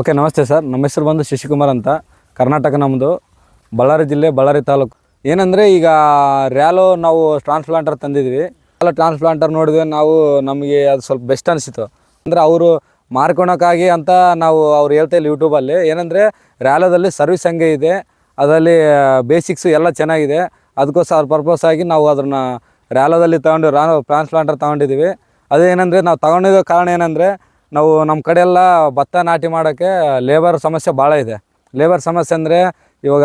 Okay, ನಮಸ್ತೆ sir. ನಮ್ಮ ಹೆಸರು ಬಂದು ಶಶಿಕುಮಾರ್ ಅಂತ. ಕರ್ನಾಟಕ ನಮ್ಮದು ಬಳ್ಳಾರಿ ಜಿಲ್ಲೆ, ಬಳ್ಳಾರಿ ತಾಲೂಕು. ಏನಂದರೆ ಈಗ ರ್ಯಾಲೋ ನಾವು ಟ್ರಾನ್ಸ್ಪ್ಲಾಂಟರ್ ತಂದಿದ್ವಿ. ಎಲ್ಲ ಟ್ರಾನ್ಸ್ಪ್ಲಾಂಟರ್ ನೋಡಿದ್ವಿ ನಾವು ನಮಗೆ ಅದು ಸ್ವಲ್ಪ ಬೆಸ್ಟ್ ಅನಿಸಿತು ಅಂದರೆ ಅವರು ಮಾರ್ಕೊಳಕ್ಕಾಗಿ ಅಂತ ನಾವು ಅವ್ರು ಹೇಳ್ತಾ ಇಲ್ಲ ಯೂಟ್ಯೂಬಲ್ಲಿ ಏನಂದರೆ ರ್ಯಾಲೋದಲ್ಲಿ ಸರ್ವಿಸ್ ಹಂಗೆ ಇದೆ. ಅದರಲ್ಲಿ ಬೇಸಿಕ್ಸು ಎಲ್ಲ ಚೆನ್ನಾಗಿದೆ. ಅದಕ್ಕೋಸ್ಕರ ಪರ್ಪಸ್ ಆಗಿ ನಾವು ಅದನ್ನು ರ್ಯಾಲೋದಲ್ಲಿ ತಗೊಂಡು ರಾ ಟ್ರಾನ್ಸ್ಪ್ಲಾಂಟರ್ ತೊಗೊಂಡಿದ್ದೀವಿ. ಅದೇನಂದರೆ ನಾವು ತಗೊಂಡಿರೋ ಕಾರಣ ಏನಂದರೆ ನಾವು ನಮ್ಮ ಕಡೆ ಎಲ್ಲ ಭತ್ತ ನಾಟಿ ಮಾಡೋಕ್ಕೆ ಲೇಬರ್ ಸಮಸ್ಯೆ ಭಾಳ ಇದೆ. ಲೇಬರ್ ಸಮಸ್ಯೆ ಅಂದರೆ ಇವಾಗ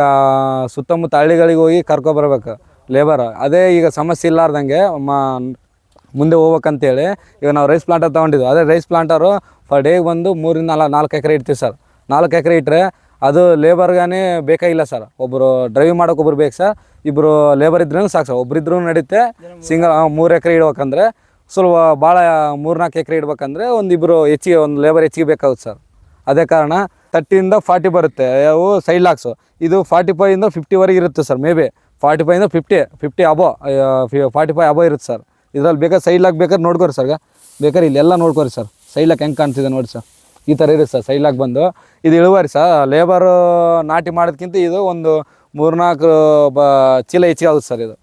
ಸುತ್ತಮುತ್ತ ಹಳ್ಳಿಗಳಿಗೆ ಹೋಗಿ ಕರ್ಕೊಬರ್ಬೇಕು ಲೇಬರ್ ಅದೇ ಈಗ ಸಮಸ್ಯೆ ಇಲ್ಲಾರ್ದಂಗೆ ಮಾ ಮುಂದೆ ಹೋಗ್ಬೇಕಂತೇಳಿ ಈಗ ನಾವು ರೈಸ್ ಪ್ಲಾಂಟರ್ ತೊಗೊಂಡಿದ್ವಿ. ಅದೇ ರೈಸ್ ಪ್ಲಾಂಟರು ಫರ್ ಡೇಗೆ ಬಂದು ಮೂರಿಂದ ನಾಲ್ಕು ನಾಲ್ಕು ಎಕರೆ ಇಡ್ತೀವಿ ಸರ್ ನಾಲ್ಕು ಎಕರೆ ಇಟ್ಟರೆ ಅದು ಲೇಬರ್ಗಾನೇ ಬೇಕಾಗಿಲ್ಲ ಸರ್ ಒಬ್ಬರು ಡ್ರೈವ್ ಮಾಡೋಕೆ ಒಬ್ರು ಬೇಕು ಸರ್ ಇಬ್ಬರು ಲೇಬರ್ ಇದ್ರೂ ಸಾಕು ಸರ್ ಒಬ್ರಿದ್ರೂ ನಡೀತೆ ಸಿಂಗಲ್ ಮೂರು ಎಕರೆ ಇಡ್ಬೇಕಂದ್ರೆ ಸ್ವಲ್ಪ ಭಾಳ ಮೂರ್ನಾಲ್ಕು ಎಕರೆ ಇಡ್ಬೇಕಂದ್ರೆ ಒಂದಿಬ್ರು ಇಬ್ಬರು ಹೆಚ್ಚಿಗೆ ಒಂದು ಲೇಬರ್ ಹೆಚ್ಚಿಗೆ ಬೇಕಾಗುತ್ತೆ ಸರ್. ಅದೇ ಕಾರಣ ತರ್ಟಿಯಿಂದ ಫಾರ್ಟಿ ಬರುತ್ತೆ. ಅವು ಸೈಡ್ ಲಾಕ್ಸು ಇದು ಫಾರ್ಟಿ ಫೈವಿಂದ ಫಿಫ್ಟಿವರೆಗೆ ಇರುತ್ತೆ sir may be forty ಫೈವಿಂದ fifty fifty above forty five above ಇರುತ್ತೆ ಸರ್. ಇದ್ರಲ್ಲಿ ಬೇಕಾದ್ರೆ ಸೈಡ್ ಲಾಕ್ ಬೇಕಾದ್ರೆ ನೋಡ್ಕೊರಿ ಸರ್ ಬೇಕಾದ್ರೆ ಇಲ್ಲೆಲ್ಲ ನೋಡ್ಕೊರಿ ಸರ್. ಸೈಡ್ ಲಾಕ್ ಹೆಂಗೆ ಕಾಣ್ತಿದೆ ನೋಡಿ ಸರ್. ಈ ಥರ ಇರುತ್ತೆ ಸರ್ ಸೈಡ್ ಲಾಕ್ ಬಂದು. ಇದು ಇಳುವರಿ ಸರ್ ಲೇಬರು ನಾಟಿ ಮಾಡೋದಕ್ಕಿಂತ ಇದು ಒಂದು ಮೂರ್ನಾಲ್ಕು ಬ, ಚೀಲ ಹೆಚ್ಚಿಗೆ ಆಗುತ್ತೆ ಸರ್ ಇದು.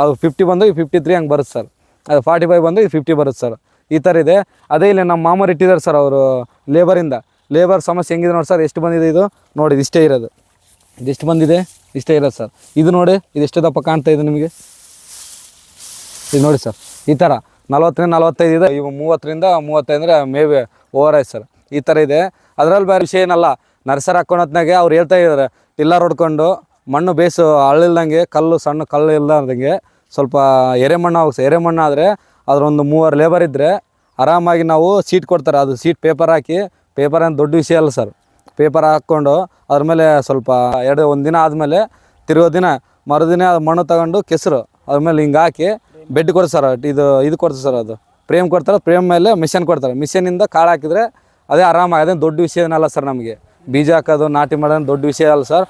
ಅದು ಫಿಫ್ಟಿ ಬಂದು ಫಿಫ್ಟಿ ತ್ರೀ ಹಂಗೆ ಬರುತ್ತೆ ಸರ್. ಅದು ಫಾರ್ಟಿ ಫೈವ್ ಬಂದು ಇದು ಫಿಫ್ಟಿ ಬರುತ್ತೆ ಸರ್ ಈ ಥರ ಇದೆ. ಅದೇ ಇಲ್ಲಿ ನಮ್ಮ ಮಾಮೂರು ಇಟ್ಟಿದ್ದಾರೆ ಸರ್ ಅವರು ಲೇಬರಿಂದ ಲೇಬರ್ ಸಮಸ್ಯೆ ಹೆಂಗಿದೆ ನೋಡಿ ಸರ್ ಎಷ್ಟು ಬಂದಿದೆ ಇದು? ನೋಡಿ ಇಷ್ಟೇ ಇರೋದು. ಇದೆಷ್ಟು ಬಂದಿದೆ, ಇಷ್ಟೇ ಇರೋದು ಸರ್ ಇದು ನೋಡಿ ಇದು ಎಷ್ಟು ದಪ್ಪ ಕಾಣ್ತಾ ಇದೆ ನಿಮಗೆ. ಇದು ನೋಡಿ ಸರ್ ಈ ಥರ ನಲ್ವತ್ತರಿಂದ ನಲ್ವತ್ತೈದು ಇದೆ. ಇವು ಮೂವತ್ತರಿಂದ ಮೂವತ್ತೈದು ಅಂದರೆ ಬಿ ಓವರ್ ಆಯ್ತು ಸರ್ ಈ ಥರ ಇದೆ. ಅದರಲ್ಲಿ ಬೇರೆ ವಿಷಯ ಏನಲ್ಲ. ನರ್ಸರಿ ಹಾಕ್ಕೊಳತ್ನಾಗೆ ಅವ್ರು ಹೇಳ್ತಾ ಇದ್ದಾರೆ. ಟಿಲ್ಲರ್ ಹೊಡ್ಕೊಂಡು ಮಣ್ಣು ಬೇಸು, ಹಳ್ಳಿಲ್ದಂಗೆ ಕಲ್ಲು, ಸಣ್ಣ ಕಲ್ಲು ಇಲ್ದಂಗೆ ಸ್ವಲ್ಪ ಎರೆಮಣ್ಣು ಸರ್ ಎರೆಮಣ್ಣು ಆದರೆ ಅದರೊಂದು ಮೂವರು ಲೇಬರ್ ಇದ್ದರೆ ಆರಾಮಾಗಿ ನಾವು ಸೀಟ್ ಕೊಡ್ತಾರೆ. ಅದು ಸೀಟ್ ಪೇಪರ್ ಹಾಕಿ ಪೇಪರ್ ಏನು ದೊಡ್ಡ ವಿಷಯ ಅಲ್ಲ ಸರ್ ಪೇಪರ್ ಹಾಕ್ಕೊಂಡು ಅದ್ರ ಮೇಲೆ ಸ್ವಲ್ಪ ಎರಡು, ಒಂದು ದಿನ ಆದಮೇಲೆ ತಿರುಗೋ ದಿನ ಮರುದಿನ ಅದು ಮಣ್ಣು ತಗೊಂಡು ಕೆಸರು ಅದ್ರ ಮೇಲೆ ಹಿಂಗೆ ಹಾಕಿ ಬೆಡ್ ಕೊಡ್ತಾರೆ ಸರ್ ಇದು ಇದು ಕೊಡ್ತಾರೆ ಸರ್ ಅದು. ಪ್ರೇಮ್ ಕೊಡ್ತಾರೆ ಪ್ರೇಮ್ ಮೇಲೆ ಮಿಷನ್ ಕೊಡ್ತಾರೆ. ಮಿಷನಿಂದ ಕಾಳು ಹಾಕಿದ್ರೆ ಅದೇ ಆರಾಮಾಗಿ ಅದೇನು ದೊಡ್ಡ ವಿಷಯ ಏನಲ್ಲ ಸರ್ ನಮಗೆ. ಬೀಜ ಹಾಕೋದು, ನಾಟಿ ಮಾಡೋದು ದೊಡ್ಡ ವಿಷಯ ಅಲ್ಲ ಸರ್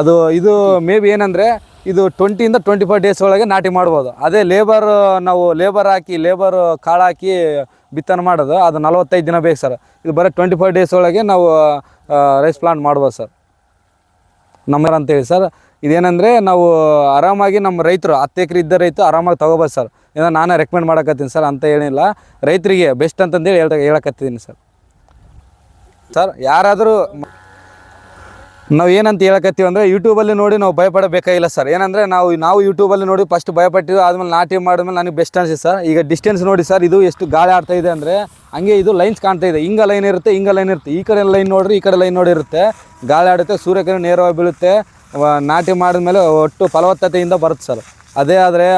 ಅದು, ಇದು ಮೇ ಬಿ ಏನಂದರೆ ಇದು ಟ್ವೆಂಟಿಯಿಂದ ಟ್ವೆಂಟಿ ಫೈವ್ ಡೇಸ್ ಒಳಗೆ ನಾಟಿ ಮಾಡ್ಬೋದು. ಅದೇ ಲೇಬರ್ ನಾವು ಲೇಬರ್ ಹಾಕಿ ಲೇಬರ್ ಕಾಳು ಹಾಕಿ ಬಿತ್ತನೆ ಮಾಡೋದು, ಅದು ನಲವತ್ತೈದು ದಿನ ಬೇಕು ಸರ್. ಇದು ಬರೀ ಟ್ವೆಂಟಿ ಫೈವ್ ಡೇಸ್ ಒಳಗೆ ನಾವು ರೈಸ್ ಪ್ಲಾಂಟ್ ಮಾಡ್ಬೋದು ಸರ್. ನಮ್ಮ ಅಂತೇಳಿ ಸರ್. ಇದೇನಂದರೆ ನಾವು ಆರಾಮಾಗಿ ನಮ್ಮ ರೈತರು, ಹತ್ತು ಎಕರೆ ಇದ್ದ ರೈತರು ಆರಾಮಾಗಿ ತೊಗೋಬೋದು ಸರ್. ಏನೋ ನಾನೇ ರೆಕಮೆಂಡ್ ಮಾಡಕತ್ತೀನಿ ಸರ್ ಅಂತ ಏನಿಲ್ಲ ರೈತರಿಗೆ ಬೆಸ್ಟ್ ಅಂತಂದೇಳಿ ಹೇಳ್ತಾ ಹೇಳಕತ್ತಿದ್ದೀನಿ ಸರ್. ಸರ್, ಯಾರಾದರೂ ನಾವು ಏನಂತ ಹೇಳಕತ್ತೀವಿ ಅಂದರೆ ಯೂಟ್ಯೂಬಲ್ಲಿ ನೋಡಿ ನಾವು ಭಯಪಡಬೇಕಾಗಿಲ್ಲ ಸರ್ ಏನಂದರೆ ನಾವು ನಾವು ಯೂಟ್ಯೂಬಲ್ಲಿ ನೋಡಿ ಫಸ್ಟ್ ಭಯಪಟ್ಟಿದ್ದು, ಆದ್ಮೇಲೆ ನಾಟಿ ಮಾಡಿದ್ಮೇಲೆ ನನಗೆ ಬೆಸ್ಟ್ ಅನಿಸಿದೆ ಸರ್ ಈಗ ಡಿಸ್ಟೆನ್ಸ್ ನೋಡಿ ಸರ್ ಇದು ಎಷ್ಟು ಗಾಳಿ ಆಡ್ತಾ ಇದೆ ಅಂದರೆ ಹಂಗೆ ಇದು ಲೈನ್ಸ್ ಕಾಣ್ತಾ ಇದೆ. ಹಿಂಗೆ ಲೈನ್ ಇರುತ್ತೆ, ಹಿಂಗೆ ಲೈನ್ ಇರುತ್ತೆ. ಈ ಕಡೆ ಲೈನ್ ನೋಡ್ರಿ, ಈ ಕಡೆ ಲೈನ್ ನೋಡಿರುತ್ತೆ ಗಾಳಿ ಆಡುತ್ತೆ ಸೂರ್ಯಕಿರಣ ನೇರವಾಗಿ ಬೀಳುತ್ತೆ. ನಾಟಿ ಮಾಡಿದ್ಮೇಲೆ ಒಟ್ಟು ಫಲವತ್ತತೆಯಿಂದ ಬರುತ್ತೆ ಸರ್ ಅದೇ ಆದರೆ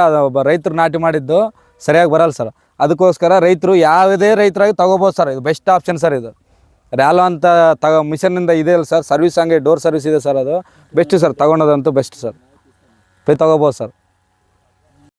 ರೈತರು ನಾಟಿ ಮಾಡಿದ್ದು ಸರಿಯಾಗಿ ಬರಲ್ಲ ಸರ್ ಅದಕ್ಕೋಸ್ಕರ ರೈತರು ಯಾವುದೇ ರೈತರಾಗಿ ತೊಗೋಬೋದು ಸರ್ ಇದು ಬೆಸ್ಟ್ ಆಪ್ಷನ್ ಸರ್ ಇದು. ರ್ಯಾಲೋ ಅಂತ ತಗೋ ಮಿಷನ್ನಿಂದ ಇದೆ ಅಲ್ಲ ಸರ್ ಸರ್ವಿಸ್ ಹಂಗೆ ಡೋರ್ ಸರ್ವಿಸ್ ಇದೆ ಸರ್ ಅದು. ಬೆಸ್ಟ್ ಸರ್ ತಗೊಳೋದಂತೂ ಬೆಸ್ಟ್ ಸರ್ ಪೇ ತಗೋಬೋದು ಸರ್